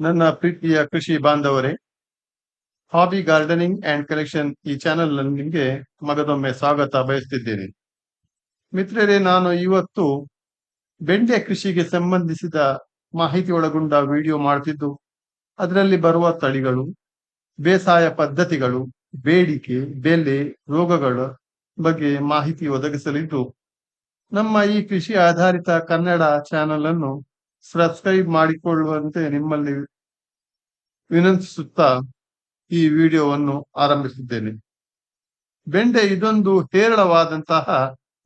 ನನ್ನ ಪ್ರೀತಿಯ ಕೃಷಿ ಬಾಂಧವರೇ, ಹಾಬಿ ಗಾರ್ಡನಿಂಗ್ ಅಂಡ್ ಕಲೆಕ್ಷನ್ ಈ ಚಾನೆಲ್ನಲ್ಲಿ ನಿಮಗೆ ಮಗದೊಮ್ಮೆ ಸ್ವಾಗತ ಬಯಸ್ತಿದ್ದೇನೆ. ಮಿತ್ರರೇ, ನಾನು ಇವತ್ತು ಬೆಂಡೆ ಕೃಷಿಗೆ ಸಂಬಂಧಿಸಿದ ಮಾಹಿತಿ ಒಳಗೊಂಡ ವಿಡಿಯೋ ಮಾಡ್ತಿದ್ದು, ಅದರಲ್ಲಿ ಬರುವ ತಳಿಗಳು, ಬೇಸಾಯ ಪದ್ಧತಿಗಳು, ಬೇಡಿಕೆ, ಬೆಲೆ, ರೋಗಗಳ ಬಗ್ಗೆ ಮಾಹಿತಿ ಒದಗಿಸಲಿದ್ದು, ನಮ್ಮ ಈ ಕೃಷಿ ಆಧಾರಿತ ಕನ್ನಡ ಚಾನೆಲ್ ಅನ್ನು ಸಬ್ಸ್ಕ್ರೈಬ್ ಮಾಡಿಕೊಳ್ಳುವಂತೆ ನಿಮ್ಮಲ್ಲಿ ವಿನಂತಿಸುತ್ತಾ ಈ ವಿಡಿಯೋವನ್ನು ಆರಂಭಿಸಿದ್ದೇನೆ. ಬೆಂಡೆ ಇದೊಂದು ಹೇರಳವಾದಂತಹ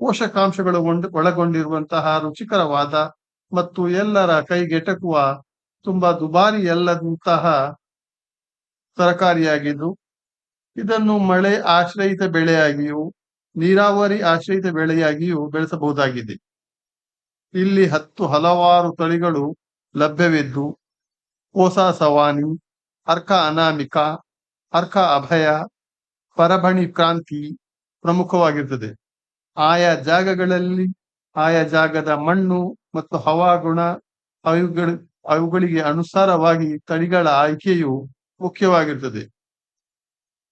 ಪೋಷಕಾಂಶಗಳು ಒಳಗೊಂಡಿರುವಂತಹ ರುಚಿಕರವಾದ ಮತ್ತು ಎಲ್ಲರ ಕೈಗೆಟಕುವ ತುಂಬಾ ದುಬಾರಿ ಅಲ್ಲದಂತಹ ತರಕಾರಿಯಾಗಿದ್ದು, ಇದನ್ನು ಮಳೆ ಆಶ್ರಯಿತ ಬೆಳೆಯಾಗಿಯೂ, ನೀರಾವರಿ ಆಶ್ರಯಿತ ಬೆಳೆಯಾಗಿಯೂ ಬೆಳೆಸಬಹುದಾಗಿದೆ. ಇಲ್ಲಿ ಹತ್ತು ಹಲವಾರು ತಳಿಗಳು ಲಭ್ಯವಿದ್ದು, ಕೋಸ ಸವಾನಿ, ಅರ್ಕ ಅನಾಮಿಕ, ಅರ್ಕ ಅಭಯ, ಪರಭಣಿ ಕ್ರಾಂತಿ ಪ್ರಮುಖವಾಗಿರುತ್ತದೆ ಆಯಾ ಜಾಗಗಳಲ್ಲಿ ಆಯಾ ಜಾಗದ ಮಣ್ಣು ಮತ್ತು ಹವಾಗುಣ ಅವುಗಳ, ಅವುಗಳಿಗೆ ಅನುಸಾರವಾಗಿ ತಳಿಗಳ ಆಯ್ಕೆಯು ಮುಖ್ಯವಾಗಿರುತ್ತದೆ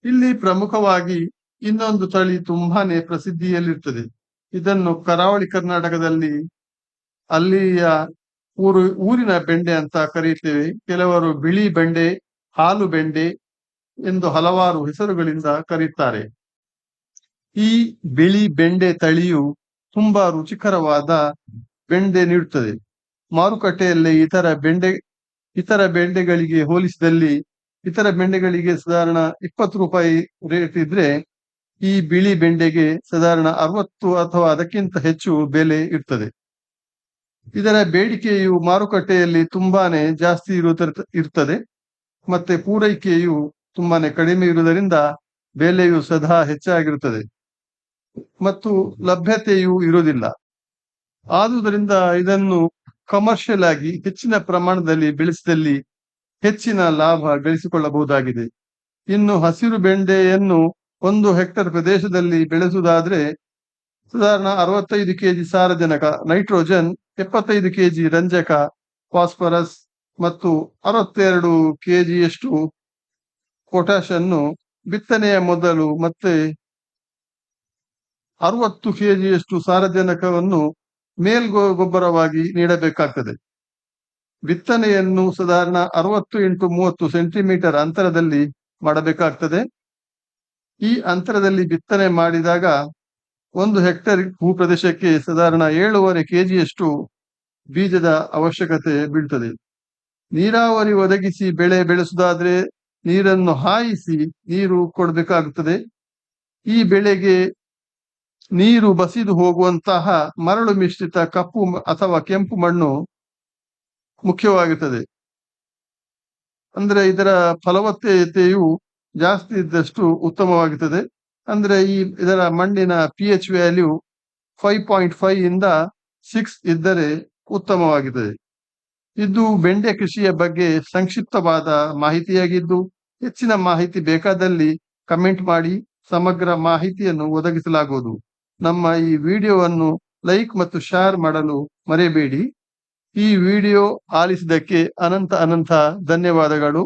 ಇಲ್ಲಿ ಪ್ರಮುಖವಾಗಿ ಇನ್ನೊಂದು ತಳಿ ತುಂಬಾನೇ ಪ್ರಸಿದ್ಧಿಯಲ್ಲಿರ್ತದೆ. ಇದನ್ನು ಕರಾವಳಿ ಕರ್ನಾಟಕದಲ್ಲಿ ಅಲ್ಲಿಯ ಊರು, ಊರಿನ ಬೆಂಡೆ ಅಂತ ಕರೀತೇವೆ. ಕೆಲವರು ಬಿಳಿ ಬೆಂಡೆ, ಹಾಲು ಬೆಂಡೆ ಎಂದು ಹಲವಾರು ಹೆಸರುಗಳಿಂದ ಕರೆಯುತ್ತಾರೆ ಈ ಬಿಳಿ ಬೆಂಡೆ ತಳಿಯು ತುಂಬಾ ರುಚಿಕರವಾದ ಬೆಂಡೆ ನೀಡುತ್ತದೆ. ಮಾರುಕಟ್ಟೆಯಲ್ಲಿ ಇತರ ಬೆಂಡೆ, ಇತರ ಬೆಂಡೆಗಳಿಗೆ ಹೋಲಿಸಿದಲ್ಲಿ, ಇತರ ಬೆಂಡೆಗಳಿಗೆ ಸಾಧಾರಣ ಇಪ್ಪತ್ತು ರೂಪಾಯಿ ರೇಟ್ ಇದ್ರೆ, ಈ ಬಿಳಿ ಬೆಂಡೆಗೆ ಸಾಧಾರಣ ಅರವತ್ತು ಅಥವಾ ಅದಕ್ಕಿಂತ ಹೆಚ್ಚು ಬೆಲೆ ಇರ್ತದೆ. ಇದರ ಬೇಡಿಕೆಯು ಮಾರುಕಟ್ಟೆಯಲ್ಲಿ ತುಂಬಾನೇ ಜಾಸ್ತಿ ಇರುತ್ತ, ಇರ್ತದೆ, ಮತ್ತೆ ಪೂರೈಕೆಯು ತುಂಬಾನೇ ಕಡಿಮೆ ಇರುವುದರಿಂದ ಬೆಲೆಯು ಸದಾ ಹೆಚ್ಚಾಗಿರುತ್ತದೆ. ಮತ್ತು ಲಭ್ಯತೆಯೂ ಇರುವುದಿಲ್ಲ. ಆದುದರಿಂದ ಇದನ್ನು ಕಮರ್ಷಿಯಲ್ ಆಗಿ ಹೆಚ್ಚಿನ ಪ್ರಮಾಣದಲ್ಲಿ ಬೆಳೆಸಿದಲ್ಲಿ ಹೆಚ್ಚಿನ ಲಾಭ ಗಳಿಸಿಕೊಳ್ಳಬಹುದಾಗಿದೆ ಇನ್ನು ಹಸಿರು ಬೆಂಡೆಯನ್ನು ಒಂದು ಹೆಕ್ಟರ್ ಪ್ರದೇಶದಲ್ಲಿ ಬೆಳೆಸುವುದಾದ್ರೆ, ಸಾಧಾರಣ ಅರವತ್ತೈದು ಕೆಜಿ ಸಾರಜನಕ, ನೈಟ್ರೋಜನ್ ಎಪ್ಪತ್ತೈದು ಕೆಜಿ ರಂಜಕ, ಫಾಸ್ಫರಸ್ ಮತ್ತು ಅರವತ್ತೆರಡು ಕೆಜಿಯಷ್ಟು ಪೊಟ್ಯಾಶ್ ಅನ್ನು ಬಿತ್ತನೆಯ ಮೊದಲು ಮತ್ತೆ ಅರವತ್ತು ಕೆಜಿಯಷ್ಟು ಸಾರಜನಕವನ್ನು ಮೇಲ್ಗೋ ಗೊಬ್ಬರವಾಗಿ ನೀಡಬೇಕಾಗ್ತದೆ. ಬಿತ್ತನೆಯನ್ನು ಸಾಧಾರಣ ಅರವತ್ತು ಇಂಟು ಮೂವತ್ತು ಸೆಂಟಿಮೀಟರ್ ಅಂತರದಲ್ಲಿ ಮಾಡಬೇಕಾಗ್ತದೆ. ಈ ಅಂತರದಲ್ಲಿ ಬಿತ್ತನೆ ಮಾಡಿದಾಗ ಒಂದು ಹೆಕ್ಟೇರ್ ಭೂ ಪ್ರದೇಶಕ್ಕೆ ಸಾಧಾರಣ ಏಳೂವರೆ ಕೆಜಿಯಷ್ಟು ಬೀಜದ ಅವಶ್ಯಕತೆ ಬೀಳ್ತದೆ. ನೀರಾವರಿ ಒದಗಿಸಿ ಬೆಳೆ ಬೆಳೆಸುವುದಾದ್ರೆ ನೀರನ್ನು ಹಾಯಿಸಿ ನೀರು ಕೊಡಬೇಕಾಗುತ್ತದೆ. ಈ ಬೆಳೆಗೆ ನೀರು ಬಸಿದು ಹೋಗುವಂತಹ ಮರಳು ಮಿಶ್ರಿತ ಕಪ್ಪು ಅಥವಾ ಕೆಂಪು ಮಣ್ಣು ಮುಖ್ಯವಾಗಿರ್ತದೆ ಅಂದ್ರೆ ಇದರ ಫಲವತ್ತತೆಯು ಜಾಸ್ತಿ ಇದ್ದಷ್ಟು ಉತ್ತಮವಾಗಿರ್ತದೆ ಅಂದ್ರೆ ಈ ಇದರ ಮಣ್ಣಿನ P H value five point five ಇಂದ ಸಿಕ್ಸ್ ಇದ್ದರೆ ಉತ್ತಮವಾಗಿದೆ. ಇದು ಬೆಂಡೆ ಕೃಷಿಯ ಬಗ್ಗೆ ಸಂಕ್ಷಿಪ್ತವಾದ ಮಾಹಿತಿಯಾಗಿದ್ದು, ಹೆಚ್ಚಿನ ಮಾಹಿತಿ ಬೇಕಾದಲ್ಲಿ ಕಮೆಂಟ್ ಮಾಡಿ, ಸಮಗ್ರ ಮಾಹಿತಿಯನ್ನು ಒದಗಿಸಲಾಗುವುದು. ನಮ್ಮ ಈ ವಿಡಿಯೋವನ್ನು ಲೈಕ್ ಮತ್ತು ಶೇರ್ ಮಾಡಲು ಮರೆಯಬೇಡಿ. ಈ ವಿಡಿಯೋ ಆಲಿಸಿದ್ದಕ್ಕೆ ಅನಂತ ಅನಂತ ಧನ್ಯವಾದಗಳು.